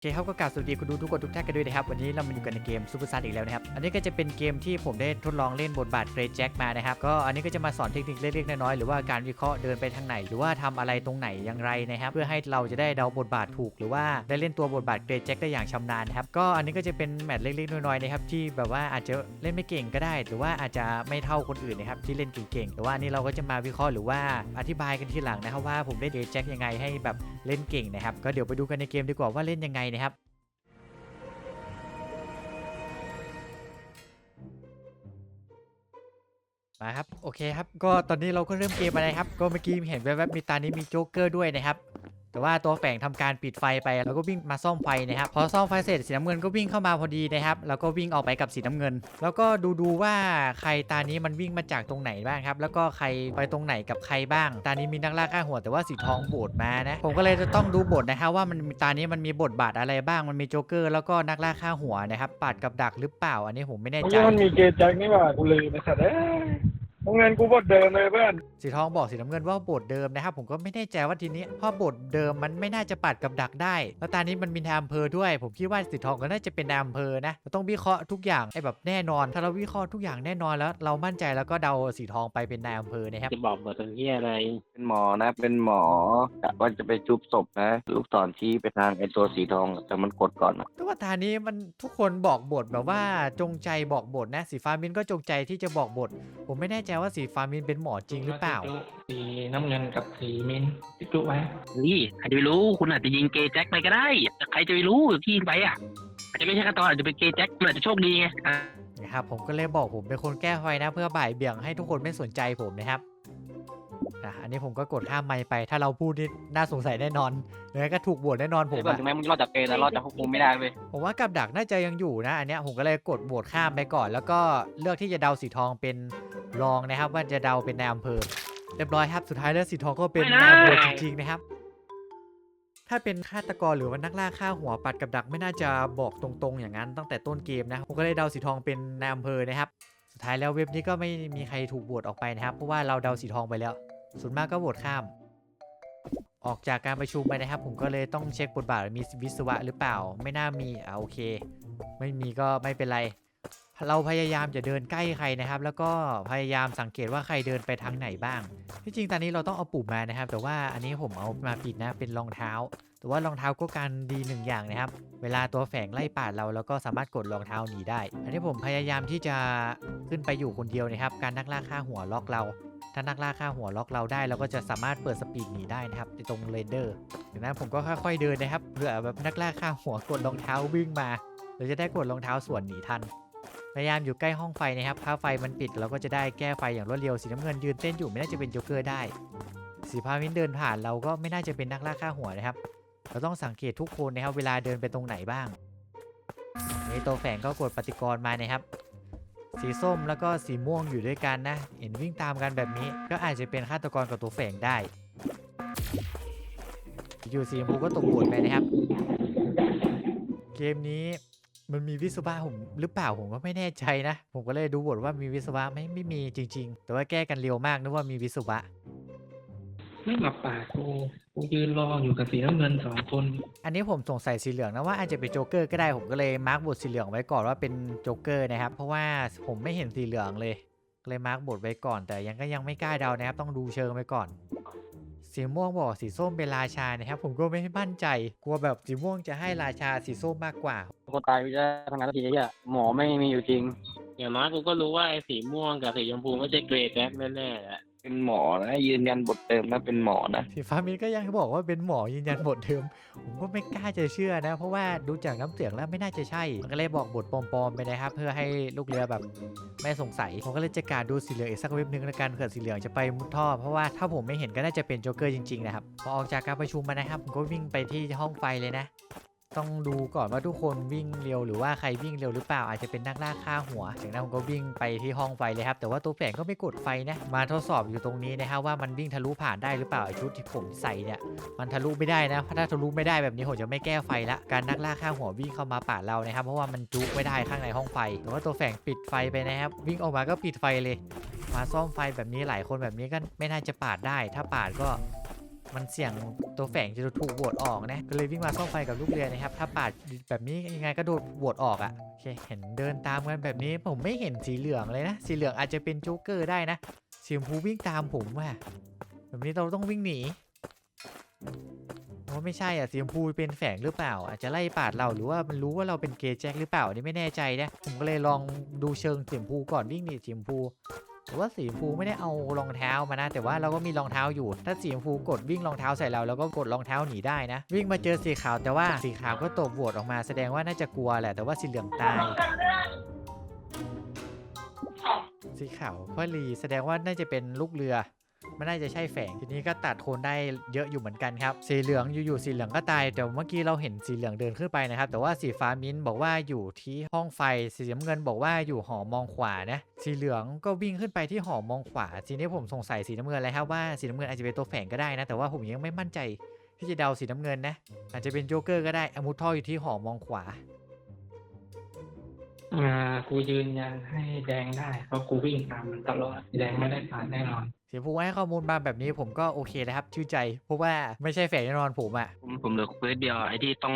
โอเคครับก็กราบสวัสดีคุณดูทุกคนทุกท่านกันด้วยนะครับ วันนี้เรามาอยู่กันในเกมซูเปอร์ซันอีกแล้วนะครับ อันนี้ก็จะเป็นเกมที่ผมได้ทดลองเล่นบทบาทเกรย์แจ็คมานะครับ ก็อันนี้ก็จะมาสอนเทคนิคเล็กๆน้อยๆหรือว่าการวิเคราะห์เดินไปทางไหน หรือว่าทำอะไรตรงไหนอย่างไรนะครับ เพื่อให้เราจะได้เดาบทบาทถูก หรือว่าได้เล่นตัวบทบาทเกรย์แจ็คได้อย่างชำนาญนะครับก็อันนี้ก็จะเป็นแมตช์เล็กๆน้อยๆนะครับที่แบบว่าอาจจะเล่นไม่เก่งก็ได้ หรือว่าอาจจะไม่เท่าคนอื่นนะครับที่เล่นเก่งๆแต่ว่านนี้เราก็จะมาวิเคราะห์หรือว่าอธิบายกันทีหลังนะครับว่าผมได้เกรย์แจ็คยังไงให้แบบเล่นเก่งนะครับก็เดี๋ยวไปดูกันในเกมดีกว่าว่าเล่นยังไงนะครับ มาครับ โอเคครับ ก็ตอนนี้เราก็เริ่มเกมไปนะครับ ก็เมื่อกี้เห็นแวบๆมีตานี้มีโจ๊กเกอร์ด้วยนะครับ แต่ว่าตัวแฝงทำการปิดไฟไปแล้วก็วิ่งมาซ่อมไฟนะครับพอซ่อมไฟเสร็จสีน้ำเงินก็วิ่งเข้ามาพอดีนะครับแล้วก็วิ่งออกไปกับสีน้ำเงิน แล้วก็ดูดูว่าใครตานี้มันวิ่งมาจากตรงไหนบ้างครับแล้วก็ใครไปตรงไหนกับใครบ้าง ตานี้มีนักล่าฆ่าหัวแต่ว่าสีทองโบดมานะผมก็เลยจะต้องดูบทนะครับว่ามันตานี้มันมีบทบาทอะไรบ้างมันมีโจ๊กเกอร์แล้วก็นักล่าฆ่าหัวนะครับปาดกับดักหรือเปล่า อันนี้ผมไม่แน่ใจมันมีเกจแจ็คนี่ว่ากูลืมไอ้สัตว์ งเรียนกูบทเดิมเลยเพื่อน สีทองบอกสีน้ำเงินว่าโบทเดิมนะครับ ผมก็ไม่แน่ใจว่าทีนี้เพราะโบทเดิมมันไม่น่าจะปัดกับดักได้ แล้วตอนนี้มันมีนายอำเภอด้วย ผมคิดว่าสีทองก็น่าจะเป็นนายอำเภอนะเราต้องวิเคราะห์ทุกอย่างไอ้แบบแน่นอน ถ้าเราวิเคราะห์ทุกอย่างแน่นอนแล้ว เรามั่นใจแล้วก็เดาสีทองไปเป็นนายอำเภอนะครับจะบอกบทเป็นที่อะไร เป็นหมอนะ เป็นหมอกะว่าจะไปชุบศพนะ ลูกศรชี้ไปทางไอ้ตัวสีทอง แต่มันกดก่อนอะแต่ว่าตอนนี้มันทุกคนบอกบทแบบว่าจงใจบอกบทนะสีฟ้ามินก็จงใจที่จะบอกบท ผมไม่แน่ใจว่าสีฟ้ามินเป็นหมอจริงหรือเปล่า สีน้ำเงินกับสีมิ้นท์ติดจุไว้นี่ใครจะไปรู้คุณอาจจะยิงเกย์แจ็คไปก็ได้แต่ใครจะไปรู้ที่ยิงไปอะอาจจะไม่ใช่ขั้นตอนอาจจะเป็นเกย์แจ็คคุณอาจจะโชคดีไงอะนะครับผมก็เลยบอกผมเป็นคนแก้ไฟนะ เพื่อบ่ายเบี่ยงให้ทุกคนไม่สนใจผมนะครับนะอันนี้ผมก็กดข้ามไมค์ไป ถ้าเราพูดนี่น่าสงสัยแน่นอนยังไงก็ถูกบวชแน่นอนผมเพื่อนอะถึงแม้มึงรอดจากเกย์แล้วรอดจากพวกกูไม่ได้เว้ยผมว่ากับดักน่าจะยังอยู่นะ อันเนี้ยผมก็เลยกดบวชข้ามไปก่อน แล้วก็เลือกที่จะเดาสีทองเป็น รองนะครับ ว่าจะเดาเป็นนายอำเภอเรียบร้อยครับสุดท้ายแล้วสีทองก็เป็นนายอำเภอจริงๆนะครับ ถ้าเป็นฆาตกรหรือว่านักล่าฆ่าหัวปัดกับดักไม่น่าจะบอกตรงๆ อย่างนั้นตั้งแต่ต้นเกมนะผมก็เลยเดาสีทองเป็นนายอำเภอนะครับ สุดท้ายแล้วเว็บนี้ก็ไม่มีใครถูกบวชออกไปนะครับ เพราะว่าเราเดาสีทองไปแล้วส่วนมากก็บวชข้าม ออกจากการประชุมไปนะครับ ผมก็เลยต้องเช็คบทบาทว่ามีวิศวะหรือเปล่า ไม่น่ามีอ่าโอเค ไม่มีก็ไม่เป็นไร เราพยายามจะเดินใกล้ใครนะครับ แล้วก็พยายามสังเกตว่าใครเดินไปทางไหนบ้าง ที่จริงตอนนี้เราต้องเอาปุ่มมานะครับ แต่ว่าอันนี้ผมเอามาผิดนะเป็นรองเท้า แต่ว่ารองเท้าก็การดีหนึ่งอย่างนะครับ เวลาตัวแฝงไล่ปาดเราเราก็สามารถกดรองเท้าหนีได้ อันนี้ผมพยายามที่จะขึ้นไปอยู่คนเดียวนะครับ การนักล่าฆ่าหัวล็อกเราถ้านักล่าฆ่าหัวล็อกเราได้เราก็จะสามารถเปิดสปีดหนีได้นะครับในตรงเรนเดอร์ดังนั้นผมก็ค่อยๆเดินนะครับเผื่อแบบนักล่าฆ่าหัวกดรองเท้าวิ่งมา เราจะได้กดรองเท้าส่วนหนีทัน พยายามอยู่ใกล้ห้องไฟนะครับถ้าไฟมันปิดเราก็จะได้แก้ไฟอย่างรวดเร็วสีน้ำเงินยืนเต้นอยู่ไม่น่าจะเป็นโจ๊กเกอร์ได้ สีพาวินเดินผ่านเราก็ไม่น่าจะเป็นนักล่าฆ่าหัวนะครับ เราต้องสังเกตทุกคนนะครับเวลาเดินไปตรงไหนบ้างในตัวแฝงก็กดปฏิกรณ์มานะครับ สีส้มแล้วก็สีม่วงอยู่ด้วยกันนะ เห็นวิ่งตามกันแบบนี้ ก็อาจจะเป็นฆาตกรกับตัวแฝงได้ อยู่สีชมพูก็ตกบวชไปนะครับ เกมนี้ มันมีวิศวะผมหรือเปล่าผมก็ไม่แน่ใจนะ ผมก็เลยดูบทว่ามีวิศวะไหม่ไม่มีจริง ๆ แต่ว่าแก้กันเร็วมากนึกว่ามีวิศวะ ไม่มาปาดกูกูยืนรออยู่กับสีน้ำเงินสองคนอันนี้ผมสงสัยสีเหลืองนะว่าอาจจะเป็นโจ๊กเกอร์ก็ได้ผมก็เลยมาร์กบทสีเหลืองไว้ก่อนว่าเป็นโจ๊กเกอร์นะครับเพราะว่าผมไม่เห็นสีเหลืองเลยก็เลยมาร์กบทไว้ก่อน แต่ยังก็ยังไม่กล้าเดานะครับต้องดูเชิงไว้ก่อน สีม่วงบอกสีส้มเป็นราชานะครับ ผมก็ไม่มั่นใจ กลัวแบบสีม่วงจะให้ราชาสีส้มมากกว่า คนตายไม่ได้ทำงานสักทีไอะหมอไม่มีอยู่จริงอย่างน้อยกูก็รู้ว่าไอ้สีม่วงกับสีชมพูไม่ใช่เกรย์แจ็คแน่ๆแหละ เป็นหมอนะ ยืนยันบทเดิมนะเป็นหมอนะสีฟ้ามินก็ยังบอกว่าเป็นหมอยืนยันบทเดิม ผมก็ไม่กล้าจะเชื่อนะ เพราะว่าดูจากน้ำเสียงแล้วไม่น่าจะใช่ผมก็เลยบอกบทปลอมๆไปนะครับ เพื่อให้ลูกเรือแบบไม่สงสัย ผมก็เลยจะการดูสีเหลืองอีกสักเว็บนึงล้วกันเผื่อสีเหลืองจะไปมุดท่อ เพราะว่าถ้าผมไม่เห็นก็น่าจะเป็นโจ๊กเกอร์จริงๆนะครับ พอออกจากการประชุมมานะครับ ผมก็วิ่งไปที่ห้องไฟเลยนะ ต้องดูก่อนว่าทุกคนวิ่งเร็วหรือว่าใครวิ่งเร็วหรือเปล่าอาจจะเป็นนักล่าฆ่าหัวจากนั้นผมก็วิ่งไปที่ห้องไฟเลยครับแต่ว่าตัวแฝงก็ไม่กดไฟนะมาทดสอบอยู่ตรงนี้นะครับว่ามันวิ่งทะลุผ่านได้หรือเปล่าไอชุดที่ผมใส่เนี่ยมันทะลุไม่ได้นะถ้าทะลุไม่ได้แบบนี้ผมจะไม่แก้ไฟละการนักล่าฆ่าหัววิ่งเข้ามาปาดเรานะครับเพราะว่ามันจุกไม่ได้ข้างในห้องไฟแต่ว่าตัวแฝงปิดไฟไปนะครับวิ่งออกมาก็ปิดไฟเลย มาซ่อมไฟแบบนี้หลายคนแบบนี้ก็ไม่น่าจะปาดได้ ถ้าปาดก็ มันเสี่ยงตัวแฝงจะถูกโหวตออกนะ ก็เลยวิ่งมาซ่อมไฟกับลูกเรือนะครับ ถ้าปาดแบบนี้ยังไงก็โดนโหวตออกอะ่ะโอเค เห็นเดินตามกันแบบนี้ผมไม่เห็นสีเหลืองเลยนะ สีเหลืองอาจจะเป็นโจ๊กเกอร์ได้นะ สีชมพูวิ่งตามผมว่ะ แบบนี้เราต้องวิ่งหนีเพราะไม่ใช่อะสีชมพูเป็นแฝงหรือเปล่า อาจจะไล่ปาดเราหรือว่ามันรู้ว่าเราเป็นเกย์แจ็คหรือเปล่าอันนี่ไม่แน่ใจนะผมก็เลยลองดูเชิงสีชมพูก่อนวิ่งหนีสีชมพู แต่ว่าสีชมพูไม่ได้เอารองเท้ามานะ แต่ว่าเราก็มีรองเท้าอยู่ ถ้าสีชมพูกดวิ่งรองเท้าใส่เราเราก็กดรองเท้าหนีได้นะ วิ่งมาเจอสีขาวแต่ว่าสีขาวก็ตบโหวตออกมาแสดงว่าน่าจะกลัวแหละแต่ว่าสีเหลืองตาย สีขาวพ่อลีแสดงว่าน่าจะเป็นลูกเรือ ไม่น่าจะใช่แฝง ทีนี้ก็ตัดโคนได้เยอะอยู่เหมือนกันครับ สีเหลืองอยู่ๆสีเหลืองก็ตายแต่เมื่อกี้เราเห็นสีเหลืองเดินขึ้นไปนะครับ แต่ว่าสีฟ้ามิ้นบอกว่าอยู่ที่ห้องไฟ สีน้ำเงินบอกว่าอยู่หอมองขวานะ สีเหลืองก็วิ่งขึ้นไปที่หอมองขวา ทีนี้ผมสงสัยสีน้ำเงินเลยครับว่าสีน้ำเงินอาจจะเป็นตัวแฝงก็ได้นะ แต่ว่าผมยังไม่มั่นใจที่จะเดาสีน้ำเงินนะ อาจจะเป็นโจ๊กเกอร์ก็ได้อามุทท่ออยู่ที่หอมองขวาอ่ากูยืนยันให้แดงได้เพราะกูวิ่งตามมันตลอดแดงไม่ได้ผ่านแน่นอน สีชมพูให้ข้อมูลมาแบบนี้ผมก็โอเคแล้วครับ ชื่นใจ เพราะว่าไม่ใช่แฝงแน่นอนผมอะผมผมเหลือเควสเดียวไอ้ที่ต้อง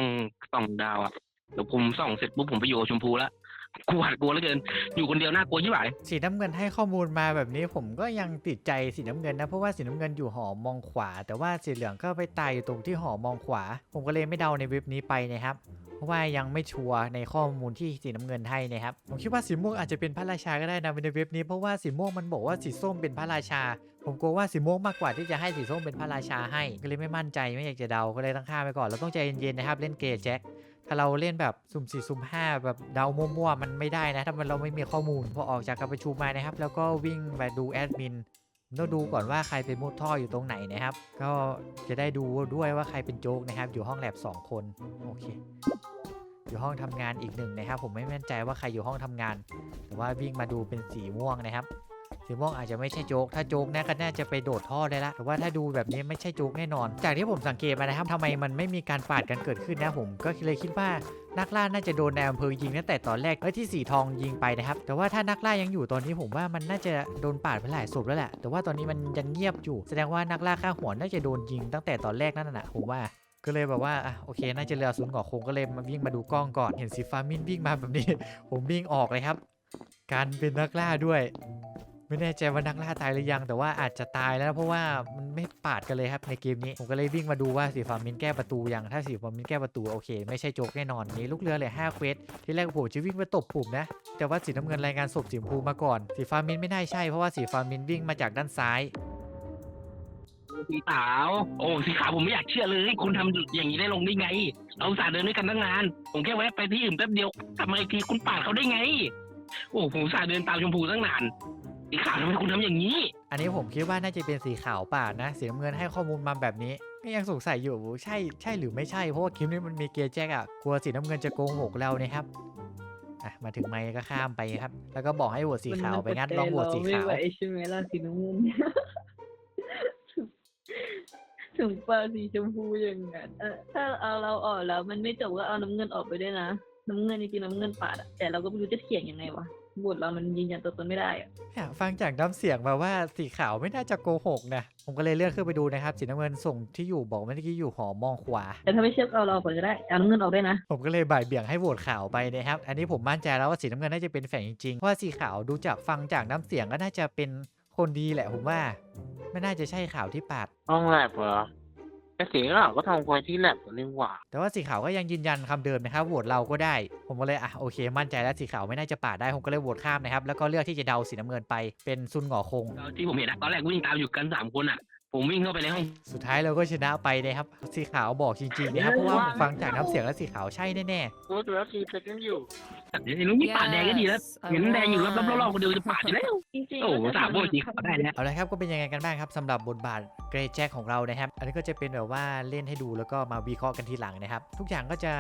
ส่องดาวอะเดี๋ยวผมส่องเสร็จปุ๊บผมไปอยู่กับชมพูแล้วกลัวกลัวเหลือเกิน อยู่คนเดียวน่ากลัวยิ่งไหวสีน้ำเงินให้ข้อมูลมาแบบนี้ผมก็ยังติดใจสีน้ำเงินนะเพราะว่าสีน้ำเงินอยู่หอมองขวา แต่ว่าสีเหลืองก็ไปตายอยู่ตรงที่หอมองขวา ผมก็เลยไม่เดาในเว็บนี้ไปนะครับเพ ราะว่ายังไม่ชัวร์ในข้อมูลที่สีน้ำเงินให้นะครับ ผมคิดว่าสีม่วงอาจจะเป็นพระราชาก็ได้นะในเว็บนี้เพราะว่าสีม่วงมันบอกว่าสีส้มเป็นพระราชา ผมกลัวว่าสีม่วงมากกว่าที่จะให้สีส้มเป็นพระราชาให้ก็เลยไม่มั่นใจไม่อยากจะเดาก็เลยตั้งค่าไปก่อนเราต้องใจเย็นๆนะครับ เล่นเกมแจ็คถ้าเราเล่นแบบสุ่มสี่สุ่มห้าแบบเดามั่วๆมันไม่ได้นะ ถ้ามันเราไม่มีข้อมูลพอออกจากการประชุมมานะครับ แล้วก็วิ่งไปดูแอดมิน ต้องดูก่อนว่าใครเป็นมุดท่ออยู่ตรงไหนนะครับ ก็จะได้ดูด้วยว่าใครเป็นโจ๊กนะครับ อยู่ห้องแลบสองคนโอเค อยู่ห้องทำงานอีกหนึ่งนะครับ ผมไม่แน่ใจว่าใครอยู่ห้องทำงาน แต่ว่าวิ่งมาดูเป็นสีม่วงนะครับ สีม่วงอาจจะไม่ใช่โจ๊ก ถ้าโจ๊กเนี่ยก็น่าจะไปโดดท่อได้ละ แต่ว่าถ้าดูแบบนี้ไม่ใช่โจ๊กแน่นอน จากที่ผมสังเกตมานะครับทำไมมันไม่มีการปาดกันเกิดขึ้นนะผม ก็เลยคิดว่านักล่าน่าจะโดนในอำเภอยิงตั้งแต่ตอนแรกเอ้ยที่สีทองยิงไปนะครับ แต่ว่าถ้านักล่ายังอยู่ตอนนี้ผมว่ามันน่าจะโดนปาดไปหลายศพแล้วแหละ แต่ว่าตอนนี้มันยังเงียบอยู่ แสดงว่านักล่าฆ่าหัวน่าจะโดนยิงตั้งแต่ตอนแรกนั่นน่ะผมว่าก็เลยแบบว่าอะโอเค น่าจะเรือศูนย์ก่อโคงก็เลยมาวิ่งมาดูกล้องก่อน เห็นสีฟ้ามินวิ่งมาแบบนี้ ผมวิ่งออกเลยครับ การเป็นนักล่าด้วย ไม่แน่ใจว่านักล่าตายหรือยัง แต่ว่าอาจจะตายแล้วเพราะว่ามันไม่ปาดกันเลยครับในเกมนี้ ผมก็เลยวิ่งมาดูว่าสีฟามินแก้ประตูยังถ้าสีฟามินแก้ประตูโอเค ไม่ใช่โจ๊กแน่นอนนี้ลูกเรือเลย5เควสที่แรกผมจะวิ่งไปตบปุ่มนะแต่ว่าสีน้ำเงินรายงานศพสีชมพูมาก่อน สีฟามินไม่น่าใช่เพราะว่าสีฟามินวิ่งมาจากด้านซ้ายสีขาว โอ้สีขาวผมไม่อยากเชื่อเลย คุณทำอย่างนี้ได้ลงได้ไง เราสาเดินด้วยกันตั้งนาน ผมแค่แวะไปที่อื่นแป๊บเดียวกลับมทีคุณปาดเขาได้ไง โอ้ผมสาเดินตามชมพูตั้งนาน สีขาวทำไมคุณทำอย่างนี้ อันนี้ผมคิดว่าน่าจะเป็นสีขาวป่าดนะสีน้ำเงินให้ข้อมูลมาแบบนี้ก็ยังสงสัยอยู่ใช่ใช่หรือไม่ใช่เพราะว่าคลิปนี้มันมีเกียร์แจ็คอะกลัวสีน้ำเงินจะโกหกเรานะครับอะมาถึงไมค์ก็ข้ามไปครับ แล้วก็บอกให้โหวตสีขาวไปงั้นลองโหวตสีไม่ขาวไหวใช่ไหมล่ะสีน้ำเงินถึงปลาสีชมพูอย่างนั้นเออถ้าเอาเราออกแล้ว มันไม่จบก็เอาน้ำเงินออกไปด้วยนะ น้ำเงินจริงๆน้ำเงินปาดอะแต่เราก็ไม่รู้จะเถียงยังไงวะ บทเรามันยืนยันตัวตนไม่ได้อะเนี่ยฟังจากน้ำเสียงมาว่าสีขาวไม่น่าจะโกหกนะ ผมก็เลยเลื่อนขึ้นไปดูนะครับ สีน้ำเงินส่งที่อยู่บอกเมื่อกี้อยู่หอมองขวา แต่ถ้าไม่เชื่อก็เอาเราออกก่อนก็ได้เอาน้ำเงินออกได้วยนะ ผมก็เลยบ่ายเบี่ยงให้โหวตขาวไปนะครับ อันนี้ผมมั่นใจแล้วว่าสีน้ำเงินน่าจะเป็นแฝงจริงๆเพราะว่าสีขาวดูจากฟังจากน้ำเสียงก็น่าจะเป็นคนดีแหละผมว่า ไม่น่าจะใช่ข่าวที่ปาด ห้องแลบเหรอ แต่สีขาวก็ทำควายที่แลบนี่หว่าแต่ว่าสีขาวก็ยังยืนยันคำเดิมนะครับโหวตเราก็ได้ ผมก็เลยอะโอเค มั่นใจแล้วสีขาวไม่น่าจะปาดได้ผมก็เลยโหวตข้ามนะครับแล้วก็เลือกที่จะเดาสีน้ำเงินไปเป็นซุนหงอคง ที่ผมเห็นอะตอนแรกวิ่งตามอยู่กันสามคนอะ ผมวิ่งเข้าไปในห้องสุดท้ายเราก็ชนะไปนะครับ สีขาวบอกจริงๆนะครับเพราะว่าผมฟังจากน้ำเสียงแล้วสีขาวใช่แน่กูตัวทีเซ็กันอยู่แต่เดี๋ยวนี้มีปาดแดงก็ดีแล้ว เห็นแดงอยู่รอบๆรอบๆก็เดินจะปาดอยู่แล้ว จริงๆโอ้โหก็สามโบยสีขาวได้แล้ว ๆเอาละครับก็เป็นยังไงกันบ้างครับสำหรับบทบาทเกรย์แจ็คของเรานะครับ อันนี้ก็จะเป็นแบบว่าเล่นให้ดูแล้วก็มาวิเคราะห์กันทีหลังนะครับ ทุกอย่างก็จะ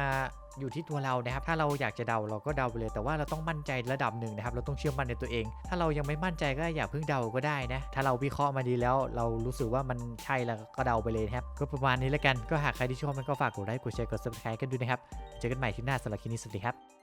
อยู่ที่ตัวเรานะครับ ถ้าเราอยากจะเดาเราก็เดาไปเลย แต่ว่าเราต้องมั่นใจระดับหนึ่งนะครับ เราต้องเชื่อมั่นในตัวเอง ถ้าเรายังไม่มั่นใจก็อย่าเพิ่งเดาก็ได้นะ ถ้าเราวิเคราะห์มาดีแล้ว เรารู้สึกว่ามันใช่แล้วก็เดาไปเลยครับ ก็ประมาณนี้แล้วกัน ก็หากใครที่ชอบมันก็ฝากกดไลค์ กดแชร์ กด subscribe กันด้วยนะครับ เจอกันใหม่ที่หน้าสำหรับคลิปนี้สวัสดีครับ